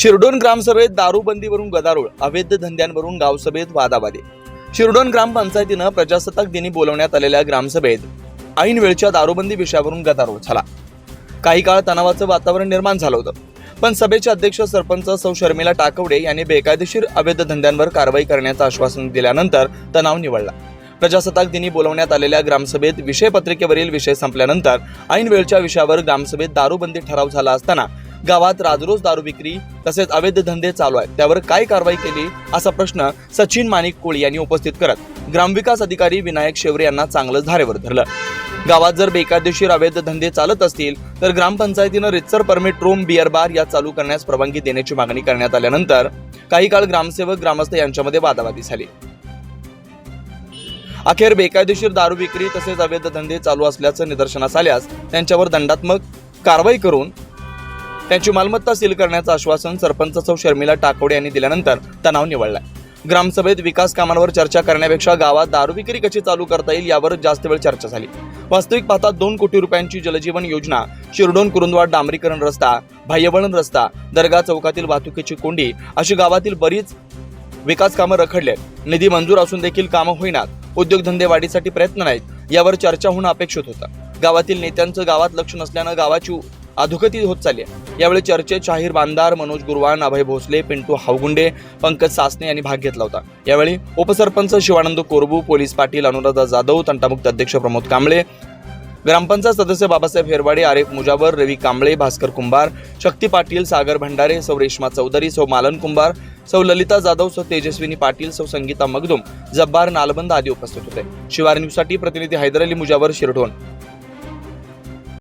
शिरडोन ग्रामसभेत दारूबंदीवरून गदारोळ अवैध धंद्यांवरून गावसभेत वादावादी शिरडोन ग्रामपंचायतीनं प्रजासत्ताक दिनी बोलवण्यात आलेल्या ग्रामसभेत ऐन वेळच्या दारूबंदी विषयावरून गदारोळ झाला. काही काळ तणावाचं वातावरण निर्माण झालं होतं. पण सभेचे अध्यक्ष सरपंच सौ शर्मिला टाकवडे यांनी बेकायदेशीर अवैध धंद्यांवर कारवाई करण्याचं आश्वासन दिल्यानंतर तणाव निवडला प्रजासत्ताक दिनी बोलवण्यात आलेल्या ग्रामसभेत विषय पत्रिकेवरील विषय संपल्यानंतर ऐन वेळच्या विषयावर ग्रामसभेत दारूबंदी ठराव झाला असताना गावात राजरोज दारू विक्री तसेच अवैध धंदे चालू आहेत. त्यावर काय कारवाई केली असा प्रश्न सचिन माणिक कोळी यांनी उपस्थित करत ग्रामविकास अधिकारी विनायक शेवरे यांना चांगलं धारेवर धरलं. गावात जर बेकायदेशीर अवैध धंदे चालत असतील तर ग्रामपंचायतीनं रितसर परमिट रूम बिअर बार या चालू करण्यास परवानगी देण्याची मागणी करण्यात आल्यानंतर काही काळ ग्रामसेवक ग्रामस्थ यांच्यामध्ये वादावादी झाली. अखेर बेकायदेशीर दारू विक्री तसेच अवैध धंदे चालू असल्याचं निदर्शनास आल्यास त्यांच्यावर दंडात्मक कारवाई करून त्यांची मालमत्ता सील करण्याचं आश्वासन सरपंच सौ शर्मिला टाकोडे यांनी दिल्यानंतर तणाव निवडलाय ग्रामसभेत विकास कामांवर चर्चा करण्यापेक्षा गावात दारू विक्री कशी चालू करता येईल यावर जास्त वेळ चर्चा झाली. वास्तविक पाहता दोन कोटी रुपयांची जलजीवन योजना शिरडोन कुरुंदवाड डांबरीकरण रस्ता बाह्यवळण रस्ता दर्गा चौकातील वाहतुकीची कोंडी अशी गावातील बरीच विकास कामं रखडले निधी मंजूर असून देखील कामं होईनात. उद्योगधंदे वाढीसाठी प्रयत्न नाहीत यावर चर्चा होणं अपेक्षित होतं. गावातील नेत्यांचं गावात लक्ष नसल्यानं गावाची अधोगती होत चालली आहे. यावेळी चर्चेत शाहीर बांदार मनोज गुरवान अभय भोसले पिंटू हावगुंडे पंकज सासने यांनी भाग घेतला होता. यावेळी उपसरपंच शिवानंद कोरबू पोलीस पाटील अनुराधा जाधव तंटामुक्त अध्यक्ष प्रमोद कांबळे ग्रामपंचायत सदस्य बाबासाहेब हेरवाडे आरेफ मुजावर रवी कांबळे भास्कर कुंभार शक्ती पाटील सागर भंडारे सौ रेश्मा चौधरी सौ मालन कुंभार सौ ललिता जाधव सौ तेजस्विनी पाटील सौ संगीता मगदुम जब्बार नालबंद आदी उपस्थित होते. शिवार न्यूजसाठी प्रतिनिधी हैदर अली मुजावर शिरढोण.